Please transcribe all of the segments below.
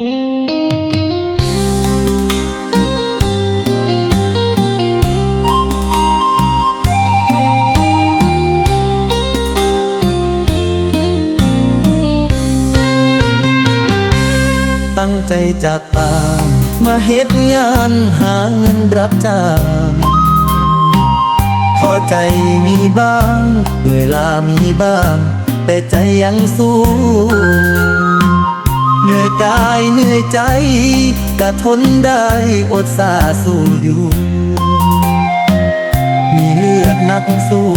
ตั้งใจจากป่ามาเฮ็ดงานหาเงินรับจ้างพอใจมีบ้างเวลามีบ้าง แต่ใจยังสู้ เหนื่อยกายเหนื่อยใจก็ทนได้อดสาสู้อยู่ มีเลือดนักสู้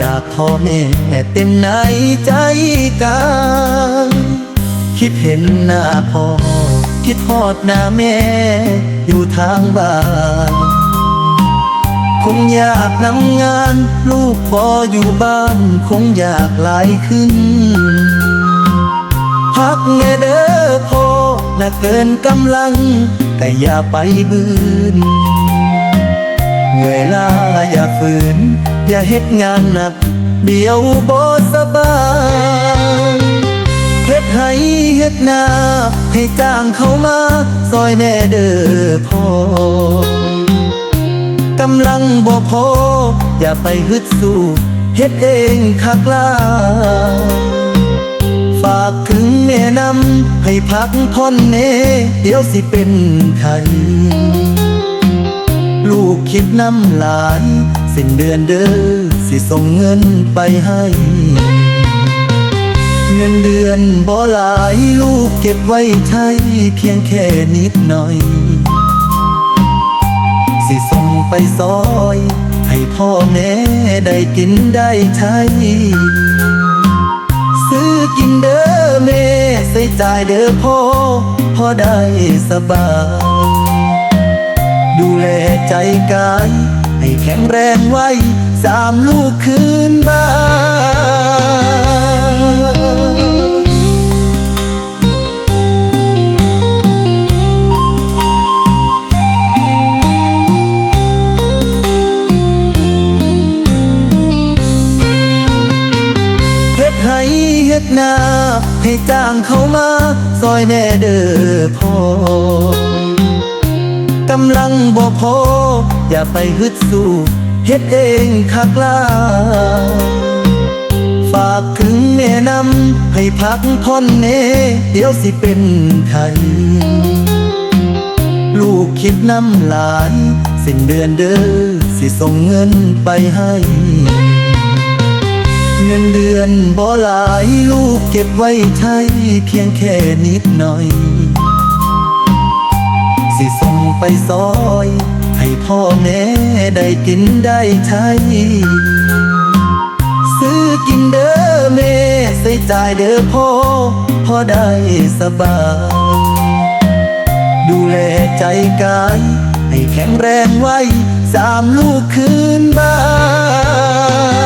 จากพ่อแม่เต็มในใจกลายคิดเห็นหน้าพ่อ คิดทอดหน้าแม่ อยู่ทางบ้านคงอยากนำงาน ลูกพออยู่บ้าน คงอยากหลายขึ้น พักแน่เด้อพ่อน่ะเกินกำลัง แต่อย่าไปบืน เวลาอย่าฝืน อย่าเฮ็ดงานหนัก เดี๋ยวบ่สบายเฮ็ดให้เฮ็ดนา ให้จ้างเขามาซอยแน่เด้อพ่อกำลังบ่พอ อย่าไปฮึดสู้เฮ็ดเองคักลา ฝากถึงแม่นำให้พักผ่อนเนเดี๋ยวสิเป็นไทยลูกคิดน้ำหลาน สิ้นเดือนเด้อสิส่งเงินไปให้ เงินเดือนบ่หลายลูกเก็บไว้ใช้เพียงแค่นิดหน่อย สิส่งไปซอย ให้พ่อแม่ได้กินได้ใช้ เด้อแม่ใส่จ่ายเด้อพ่อพ่อได้สบาย ดูแลใจกาย ให้แข็งแรงไว้ สามลูกคืนบ้าน เฮ็ดให้เฮ็ดนา ให้จ้างเขามาซอยแน่เด้อพ่อกำลังบ่พอ อย่าไปฮึดสู้เฮ็ดเองคักลาฝากถึงแม่นำให้พักผ่อนเนเดี๋ยวสิเป็นไทยลูกคิดน้ำหลาน สิ้นเดือนเด้อสิส่งเงินไปให้ เงินเดือนบ่หลายลูกเก็บไว้ใช้เพียงแค่นิดหน่อย สิส่งไปซอย ให้พ่อแม่ได้กินได้ใช้ ซื้อกินเด้อแม่ใส่จ่ายเด้อพ่อพ่อได้สบาย ดูแลใจกาย ให้แข็งแรงไว้ สามลูกคืนบ้าน